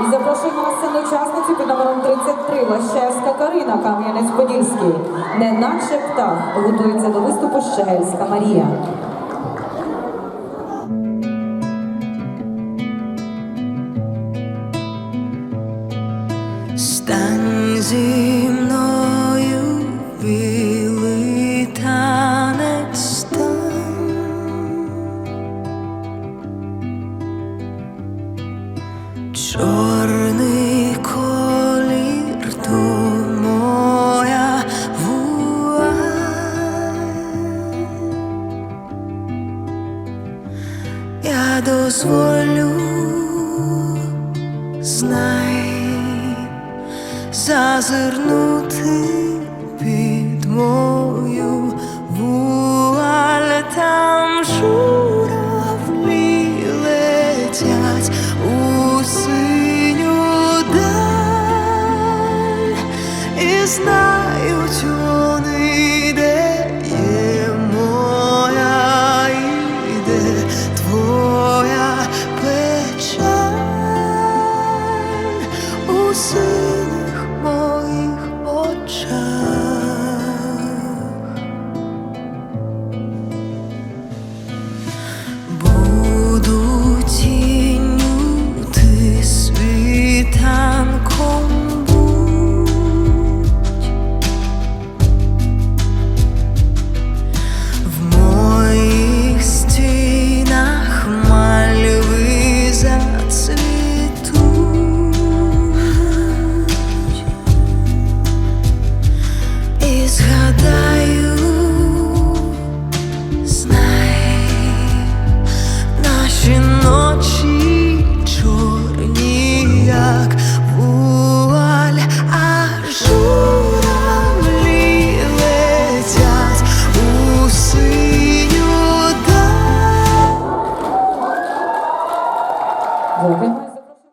І запрошуємо вас сильну учасницю під номером 33 Лащевська Карина Кам'янець-Подільський. Неначе птах готується до виступу Щегельська Марія. Стань зі Чорний колір то моя вуаль. Я дозволю, знай, зазирнути і знають твоя печаль. У згадаю, знай, наші